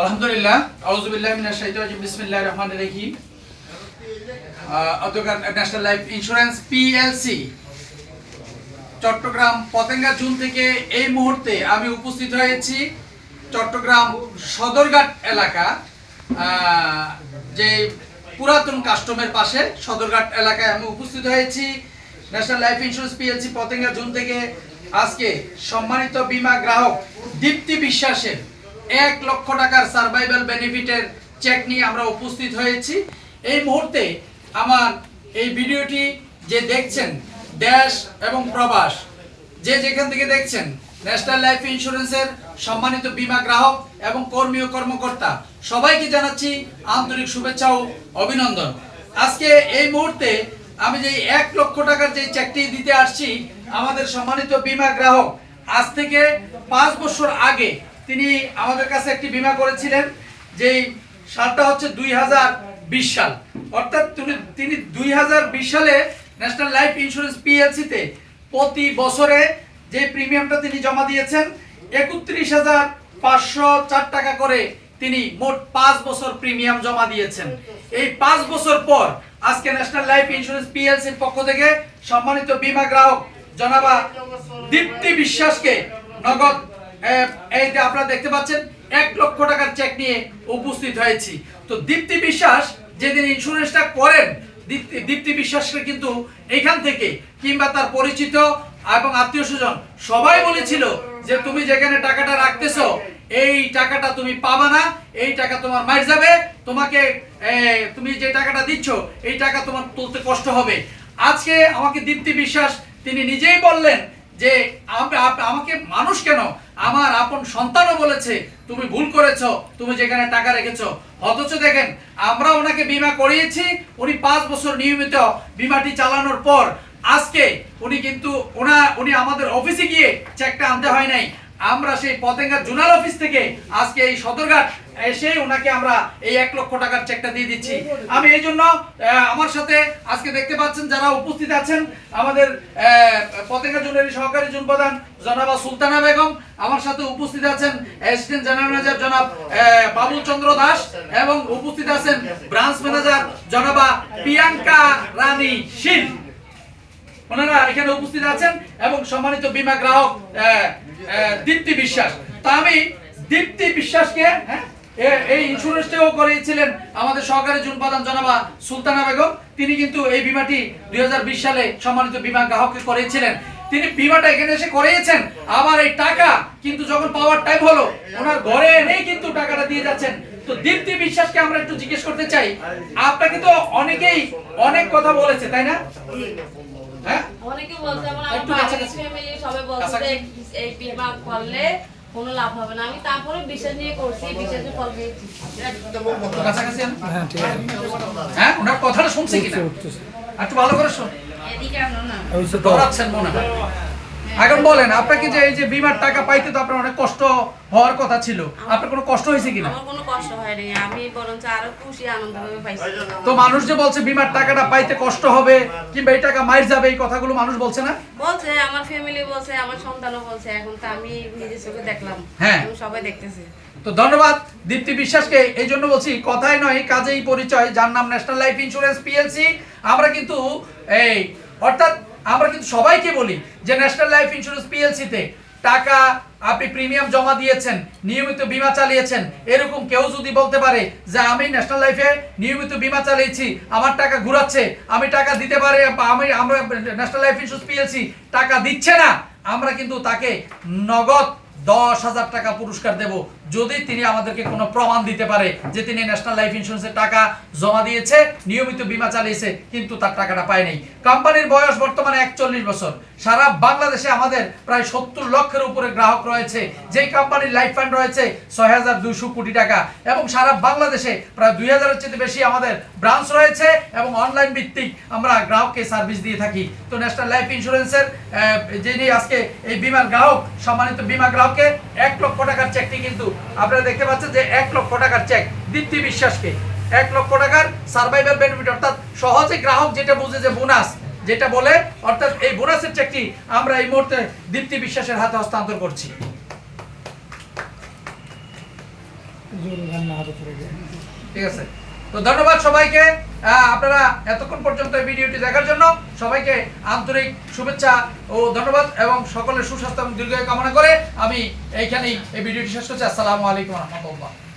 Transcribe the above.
আলহামদুলিল্লাহ আউযুবিল্লাহি মিনাশ শাইতানির বিসমিল্লাহির national life insurance Chattogram Patenga থেকে এই মুহূর্তে আমি উপস্থিত হয়েছি চট্টগ্রাম সদরঘাট এলাকা যে পুরাতন কাস্টমের পাশে সদরঘাট এলাকায় আমি উপস্থিত হয়েছি। National life insurance PLC Patenga zone থেকে আজকে সম্মানিত বীমা গ্রাহক দীপ্তি বিশ্বাসের এক লক্ষ টাকার সার্ভাইভাল বেনিফিটের চেক নিয়ে আমরা উপস্থিত হয়েছি। এই মুহূর্তে আমার এই ভিডিওটি যে দেখছেন, দেশ এবং প্রবাস, যে যেখান থেকে দেখছেন, ন্যাশনাল লাইফ ইন্স্যুরেন্সের সম্মানিত বীমা গ্রাহক এবং কর্মী ও কর্মকর্তা, সবাইকে জানাচ্ছি আন্তরিক শুভেচ্ছা ও অভিনন্দন। আজকে এই মুহূর্তে আমি যে এক লক্ষ টাকার যে চেকটি দিতে আসছি, আমাদের সম্মানিত বীমা গ্রাহক, আজ থেকে পাঁচ বছর আগে তিনি আমাদের কাছে একটি বীমা করেছিলেন, যেই সালটা হচ্ছে দুই হাজার বিশ সাল। অর্থাৎ তিনি- দুই হাজার বিশ সালে ন্যাশনাল লাইফ ইন্স্যুরেন্স পিএলসিতে প্রতি বছরে যে প্রিমিয়ামটা তিনি জমা দিয়েছেন, একত্রিশ হাজার পাঁচশো চার টাকা করে তিনি মোট পাঁচ বছর প্রিমিয়াম জমা দিয়েছেন। এই পাঁচ বছর পর আজকে ন্যাশনাল লাইফ ইন্স্যুরেন্স পিএলসির পক্ষ থেকে সম্মানিত বীমা গ্রাহক জনাবা দীপ্তি বিশ্বাসকে নগদ এই যে আপনারা দেখতে পাচ্ছেন, এক লক্ষ টাকার চেক নিয়ে উপস্থিত হয়েছি। তো দীপ্তি বিশ্বাস যেদিন ইন্স্যুরেন্সটা করেন, দীপ্তি বিশ্বাসকে কিন্তু এখান থেকে কিংবা তার পরিচিত এবং আত্মীয় স্বজন সবাই বলেছিল যে তুমি যেখানে টাকাটা রাখতেছো, এই টাকাটা তুমি পাবা না, এই টাকা তোমার মার যাবে, তোমাকে তুমি যে টাকাটা দিচ্ছ, এই টাকা তোমার তুলতে কষ্ট হবে। আজকে আমাকে দীপ্তি বিশ্বাস, তিনি নিজেই বললেন যে আম- আমাকে মানুষ কেন? আমার আপন সন্তানও বলেছে, তুমি ভুল করেছ, তুমি যেখানে টাকা রেখেছ। অথচ দেখেন, আমরা ওনাকে বিমা করিয়েছি, উনি পাঁচ বছর নিয়মিত বিমাটি চালানোর পর, আজকে উনি কিন্তু ওনা, উনি আমাদের অফিসে গিয়ে চেকটা আনতে হয় নাই। আমরা সেই পতেঙ্গা জোনাল অফিস থেকে আজকে এই সদরঘাট এসে ওনাকে আমরা এই এক লক্ষ টাকার চেকটা দিয়ে দিচ্ছি। আমি এই জন্য আমার সাথে আজকে দেখতে পাচ্ছেন যারা উপস্থিত আছেন, আমাদের পতেঙ্গা জোনের সহকারী জুন প্রধান জনাবা সুলতানা বেগম, আমার সাথে উপস্থিত আছেন অ্যাসিস্ট্যান্ট জেনারেল ম্যানেজার জনাব বাবুল চন্দ্র দাস এবং উপস্থিত আছেন ব্রাঞ্চ ম্যানেজার জনাবা প্রিয়াঙ্কা রানী শীল। ওনারা এখানে উপস্থিত আছেন এবং সম্মানিত বীমা গ্রাহক দীপ্তি বিশ্বাস। তো আমি দীপ্তি বিশ্বাসকে হ্যাঁ, এই ইন্স্যুরেন্সটাও করিয়েছিলেন আমাদের সহকারী জুন প্রধান জনাবা সুলতানা বেগম। তিনি কিন্তু এই বিমাটি দুই হাজার বিশ সালে সম্মানিত বীমা গ্রাহককে করিয়েছিলেন। তিনি বিমাটা এখানে এসে করিয়েছেন। আবার এই টাকা কিন্তু যখন পাওয়ার টাইম হলো ওনার ঘরে এনেই কিন্তু টাকাটা দিয়ে যাচ্ছেন। তো দীপ্তি বিশ্বাসকে আমরা একটু জিজ্ঞেস করতে চাই আপনাকে তো অনেকেই অনেক কথা বলেছে তাই না? হ্যাঁ? অনেকে বলছে যেমন আমার একটু বাড়ির কাছাকাছি। ফ্যামিলি সবাই বলছে এই বিমা করলে কোনো লাভ হবে না। আমি তারপরে বিশ্বাস নিয়ে করছি বিশ্বাসের ফল পেয়েছি। তো কাছাকাছি আনো। হ্যাঁ ওনার কথাটা শুনছে কিনা? একটু ভালো করে শুন। এদিকে আনো না। দৌড়াচ্ছেন মনে হয়। এখন বলেন আপনাকে যে এই যে বিমার টাকা পাইতে তো আপনার অনেক কষ্ট হওয়ার কথা ছিল। আপনার কোনো কষ্ট হয়েছে কিনা? আমার কোনো কষ্ট হয়নি। আমি বরঞ্চ আরও খুশি আনন্দভাবে পাইছি। তো মানুষ যে বলছে বিমার টাকাটা পাইতে কষ্ট হবে কিংবা এই টাকা মাইর যাবে এই কথাগুলো মানুষ বলছে না? বলছে আমার ফ্যামিলি বলছে আমার সন্তানও বলছে। এখন তো আমি নিজের চোখে দেখলাম। হ্যাঁ। সবাই দেখতেছে। তো ধন্যবাদ দীপ্তি বিশ্বাসকে। এই জন্য বলছি কথাই নয় কাজেই পরিচয়। যার নাম ন্যাশনাল লাইফ ইন্স্যুরেন্স পিএলসি আমরা কিন্তু এই অর্থাৎ আমরা কিন্তু সবাইকে বলি যে ন্যাশনাল লাইফ ইন্স্যুরেন্স পিএলসিতে টাকা আপনি প্রিমিয়াম জমা দিয়েছেন, নিয়মিত বীমা চালিয়েছেন, এরকম কেউ যদি বলতে পারে যে আমি ন্যাশনাল লাইফে নিয়মিত বীমা চালিয়েছি, আমার টাকা ঘুরাচ্ছে, আমি টাকা দিতে পারে আমি, আমরা ন্যাশনাল লাইফ ইন্স্যুরেন্স পিএলসি টাকা দিচ্ছে না, আমরা কিন্তু তাকে নগদ দশ হাজার টাকা পুরস্কার দেব। যদি তিনি আমাদেরকে কোনো প্রমাণ দিতে পারে যে তিনি ন্যাশনাল লাইফ ইন্স্যুরেন্সের টাকা জমা দিয়েছে, নিয়মিত বীমা চালিয়েছে, কিন্তু তার টাকাটা পায়নি কোম্পানির বয়স বর্তমানে একচল্লিশ বছর। সারা বাংলাদেশে আমাদের প্রায় সত্তর লক্ষের উপরে গ্রাহক রয়েছে। যেই কোম্পানির লাইফ ফান্ড রয়েছে, ছয় হাজার দুইশো কোটি টাকা। এবং সারা বাংলাদেশে প্রায় দুই হাজারের চেয়ে বেশি আমাদের ব্রাঞ্চ রয়েছে এবং অনলাইন ভিত্তিক আমরা গ্রাহককে সার্ভিস দিয়ে থাকি। তো ন্যাশনাল লাইফ ইন্স্যুরেন্সের যিনি আজকে এই বিমার গ্রাহক, সম্মানিত বিমা গ্রাহককে এক লক্ষ টাকার চেকটি কিন্তু আপনারা দেখতে পাচ্ছেন যে এক লক্ষ টাকার চেক দীপ্তি বিশ্বাসকে। এক লক্ষ টাকার সার্ভাইভাল বেনিফিট অর্থাৎ সহজে গ্রাহক যেটা বুঝে যে বোনাস যেটা বলে অর্থাৎ এই বোনাসের চেকটি আমরা এই মুহূর্তে দীপ্তি বিশ্বাসের হাতে হস্তান্তর করছি। ঠিক আছে? তো ধন্যবাদ সবাইকে। আপনারা এতক্ষণ পর্যন্ত এই ভিডিওটি দেখার জন্য সবাইকে আন্তরিক শুভেচ্ছা ও ধন্যবাদ এবং সকলের সুস্বাস্থ্য এবং দীর্ঘায়ু কামনা করে আমি এইখানেই এই ভিডিওটি শেষ করছি। আসসালামু আলাইকুম রহমতুল্লাহ।